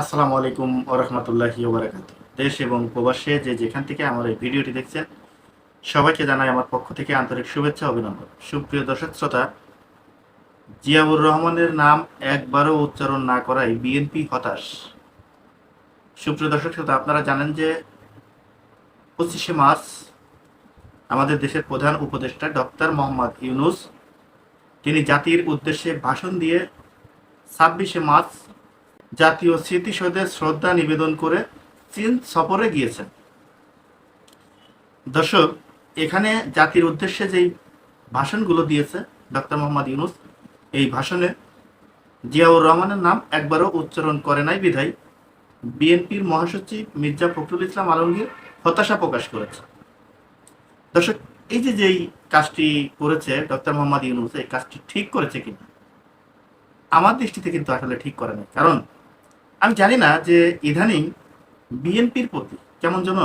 আসসালামু আলাইকুম ওরহমতুল্লাহি ওবরাকাত দেশ এবং প্রবাসে যে যেখান থেকে আমার এই ভিডিওটি দেখছেন, সবাইকে জানাই আমার পক্ষ থেকে আন্তরিক শুভেচ্ছা অভিনন্দন। সুপ্রিয় দর্শক শ্রোতা, জিয়াউর রহমানের নাম একবারও উচ্চারণ না করায় বিএনপি হতাশ। সুপ্রিয় দর্শক শ্রোতা, আপনারা জানেন যে পঁচিশে মার্চ আমাদের দেশের প্রধান উপদেষ্টা ডক্টর মোহাম্মদ ইউনুস, তিনি জাতির উদ্দেশ্যে ভাষণ দিয়ে ছাব্বিশে মার্চ জাতীয় স্মৃতিসৌধে শ্রদ্ধা নিবেদন করে চীন সফরে গিয়েছেন। দর্শক, এখানে জাতির উদ্দেশ্যে যেই ভাষণগুলো দিয়েছে ডক্টর মোহাম্মদ ইউনুস, এই ভাষণে জিয়াউর রহমানের নাম একবারও উচ্চারণ করে নাই বিধায় বিএনপির মহাসচিব মির্জা ফখরুল ইসলাম আলমগীর হতাশা প্রকাশ করেছে দর্শক, এই যে যেই কাজটি করেছে ডক্টর মোহাম্মদ ইউনুস, এই কাজটি ঠিক করেছে কিনা? আমার দৃষ্টিতে কিন্তু আসলে ঠিক করে নাই। কারণ আমি জানি না যে ইদানিং বিএনপির প্রতি কেমন যেন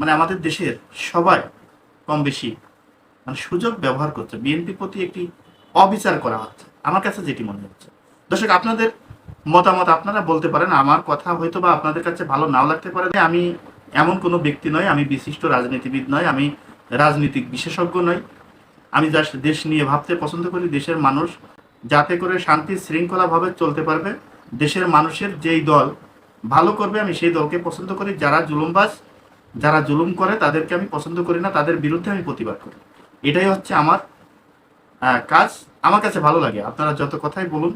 মানে আমাদের দেশের সবাই কম বেশি মানে সুযোগ ব্যবহার করছে বিএনপির প্রতি একটি অবিচার করা হচ্ছে। আমার কাছে যেটি মনে হচ্ছে। দর্শক, আপনাদের মতামত আপনারা বলতে পারেন, আমার কথা হয়তো বা আপনাদের কাছে ভালো নাও লাগতে পারে আমি এমন কোনো ব্যক্তি নয় আমি বিশিষ্ট রাজনীতিবিদ নয় আমি রাজনীতিক বিশেষজ্ঞ নই। আমি জাস্ট দেশ নিয়ে ভাবতে পছন্দ করি, দেশের মানুষ যাতে করে শান্তি, শৃঙ্খলাভাবে চলতে পারবে। দেশের মানুষের যেই দল ভালো করবে, আমি সেই দলকে পছন্দ করি। যারা জুলুমবাজ, যারা জুলুম করে, তাদেরকে আমি পছন্দ করি না, তাদের বিরুদ্ধে আমি প্রতিবাদ করি। এটাই হচ্ছে আমার কাজ। আমার কাছে ভালো লাগে। আপনারা যত কথাই বলুন,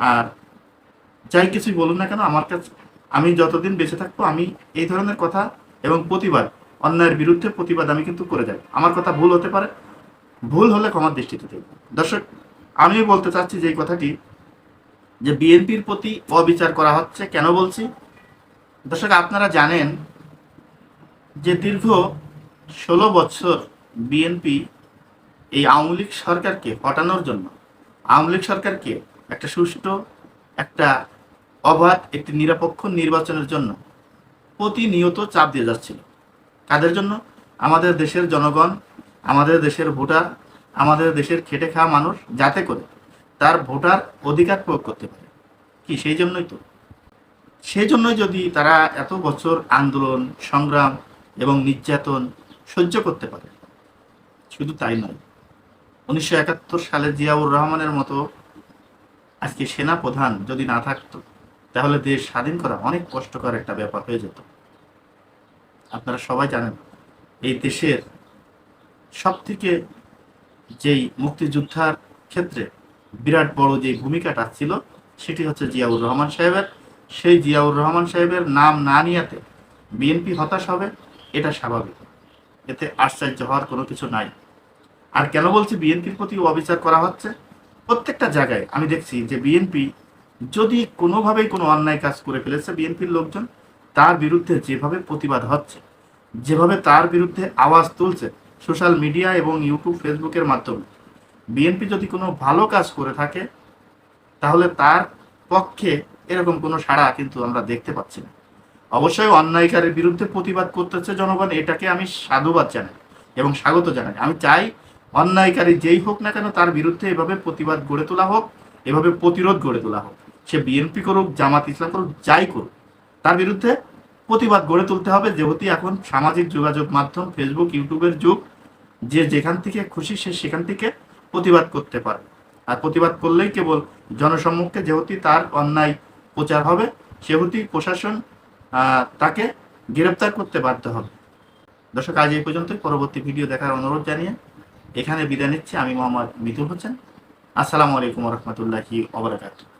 আর যাই কিছুই বলুন না কেন, আমার কাছে, আমি যতদিন বেঁচে থাকব, আমি এই ধরনের কথা এবং প্রতিবাদ, অন্যায়ের বিরুদ্ধে প্রতিবাদ আমি কিন্তু করে যাই আমার কথা ভুল হতে পারে। ভুল হলে ক্ষমার দৃষ্টিতে দেখব দর্শক আমি বলতে চাচ্ছি যে কথাটি যে বিএনপির প্রতি অবিচার করা হচ্ছে, কেন বলছি? দর্শক, আপনারা জানেন যে দীর্ঘ ষোলো বছর বিএনপি এই আওয়ামী লীগ সরকারকে হটানোর জন্য, আওয়ামী লীগ সরকারকে একটা সুষ্ঠু, একটা অবাধ, একটি নিরপেক্ষ নির্বাচনের জন্য প্রতিনিয়ত চাপ দিয়ে যাচ্ছিল। কাদের জন্য? আমাদের দেশের জনগণ, আমাদের দেশের ভোটার, আমাদের দেশের খেটে খাওয়া মানুষ, যাতে করে তার ভোটার অধিকার প্রয়োগ করতে পারে। কি, সেই জন্যই তো? সেই জন্যই যদি তারা এত বছর আন্দোলন, সংগ্রাম এবং নির্যাতন সহ্য করতে পারে। শুধু তাই নয়, উনিশশো একাত্তর সালে জিয়াউর রহমানের মতো আজকে সেনা প্রধান যদি না থাকতো, তাহলে দেশ স্বাধীন করা অনেক কষ্টকর একটা ব্যাপার হয়ে যেত। আপনারা সবাই জানেন, এই দেশের সব থেকে যেই মুক্তিযোদ্ধার ক্ষেত্রে বিরাট বড় যে ভূমিকাটা ছিল, সেটি হচ্ছে জিয়াউর রহমান সাহেবের। সেই জিয়াউর রহমান সাহেবের নাম না নিয়াতে বিএনপি হতাশ হবে, এটা স্বাভাবিক। এতে আশ্চর্য হওয়ার কোনো কিছু নাই। আর কেন বলছি বিএনপির প্রতি অবিচার করা হচ্ছে? প্রত্যেকটা জায়গায় আমি দেখছি যে বিএনপি যদি কোনোভাবেই কোনো অন্যায় কাজ করে ফেলেছে বিএনপির লোকজন, তার বিরুদ্ধে যেভাবে প্রতিবাদ হচ্ছে, যেভাবে তার বিরুদ্ধে আওয়াজ তুলছে সোশ্যাল মিডিয়া এবং ইউটিউব, ফেসবুকের মাধ্যমে বিএনপি যদি কোনো ভালো কাজ করে থাকে, তাহলে তার পক্ষে এরকম কোনো সাড়া কিন্তু আমরা দেখতে পাচ্ছি না। অবশ্যই অন্যায়কারীর বিরুদ্ধে প্রতিবাদ করতেছে জনগণ, এটাকে আমি সাধুবাদ জানাই এবং স্বাগত জানাই। আমি চাই অন্যায়কারী যেই হোক না কেন তার বিরুদ্ধে এভাবে প্রতিবাদ গড়ে তোলা হোক, এভাবে প্রতিরোধ গড়ে তোলা হোক। সে বিএনপি করুক, জামাত ইসলাম করুক, যাই করুক, তার বিরুদ্ধে প্রতিবাদ গড়ে তুলতে হবে। যেহেতু এখন সামাজিক যোগাযোগ মাধ্যম ফেসবুক ইউটিউবের যুগ, যে যেখান থেকে খুশি সে সেখান থেকে প্রতিবাদ করতে পারে। আর প্রতিবাদ করলেই কেবল জনসম্মুখে যেহেতু তার অন্যায় প্রচার হবে, সেহেতু প্রশাসন তাকে গ্রেপ্তার করতে বাধ্য হবে। দর্শক, আজ এই পর্যন্ত পরবর্তী ভিডিও দেখার অনুরোধ জানিয়ে এখানে বিদায় নিচ্ছি। আমি মোহাম্মদ মিতুল হোসেন। আসসালামু আলাইকুম রহমতুল্লাহি ওবরাকাতুহ